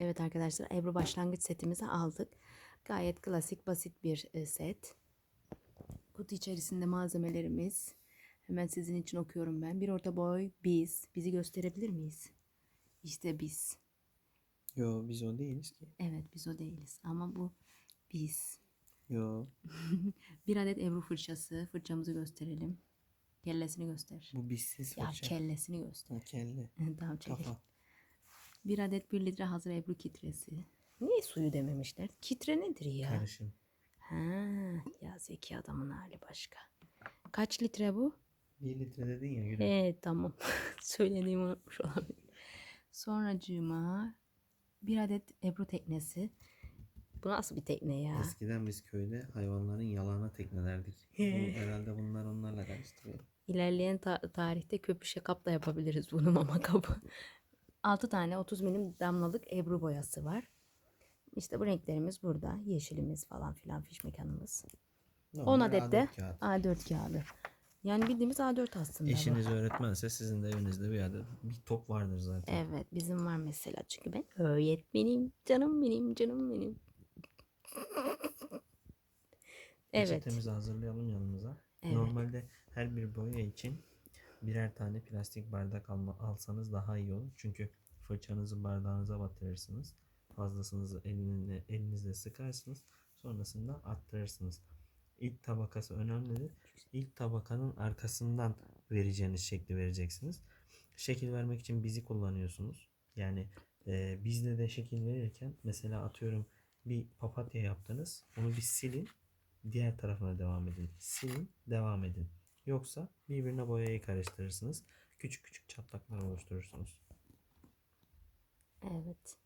Evet arkadaşlar Ebru başlangıç setimizi aldık. Gayet klasik basit bir e, set. Kutu içerisinde malzemelerimiz. Hemen sizin için okuyorum ben. Bir orta boy biz. Bizi gösterebilir miyiz? İşte biz. Yo biz o değiliz ki. Evet biz o değiliz ama bu biz. Yo Bir adet Ebru fırçası. Fırçamızı gösterelim. Kellesini göster. bu bizsiz Ya fırça. kellesini göster. Ha, kelle. tamam çekil. Kafa. Bir adet bir litre hazır Ebru kitresi. Niye suyu dememişler? Kitre nedir ya? Karışım. Ha, ya zeki adamın hali başka. Kaç litre bu? Bir litre dedin ya gülüm. Evet tamam. Söylediğimi unutmuş olabilirim. Sonracığıma bir adet Ebru teknesi. Bu nasıl bir tekne ya? Eskiden biz köyde hayvanların yalağına teknelerdik. Bu herhalde bunlar onlarla karıştırıyor. İlerleyen ta- tarihte köpüşe kap da yapabiliriz bunu mama kabı. 6 tane 30 milim damlalık Ebru boyası var. İşte bu renklerimiz burada. Yeşilimiz falan filan fiş mekanımız. 10 Normal adet de A4 kağıt. A4 kağıdı. Yani bildiğimiz A4 aslında bu. Eşiniz öğretmense sizin de evinizde bir adet bir top vardır zaten. Evet bizim var mesela çünkü ben öğretmenim canım benim canım benim. Evet. Peçetemizi hazırlayalım yanımıza. Evet. Normalde her bir boya için birer tane plastik bardak alma, alsanız daha iyi olur. Çünkü fırçanızı bardağınıza batırırsınız. Fazlasınızı elinle, elinizle sıkarsınız. Sonrasında attırırsınız. İlk tabakası önemlidir. İlk tabakanın arkasından vereceğiniz şekli vereceksiniz. Şekil vermek için bizi kullanıyorsunuz. Yani e, bizde de şekil verirken mesela atıyorum bir papatya yaptınız. Onu bir silin diğer tarafına devam edin. Silin, devam edin. Yoksa birbirine boyayı karıştırırsınız. Küçük küçük çatlaklar oluşturursunuz. Evet.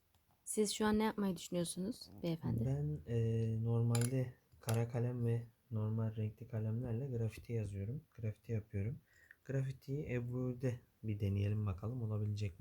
Siz şu an ne yapmayı düşünüyorsunuz beyefendi? Ben eee, normalde kara kalem ve normal renkli kalemlerle grafiti yazıyorum. Grafiti yapıyorum. Grafitiyi Ebru'de bir deneyelim bakalım olabilecek mi?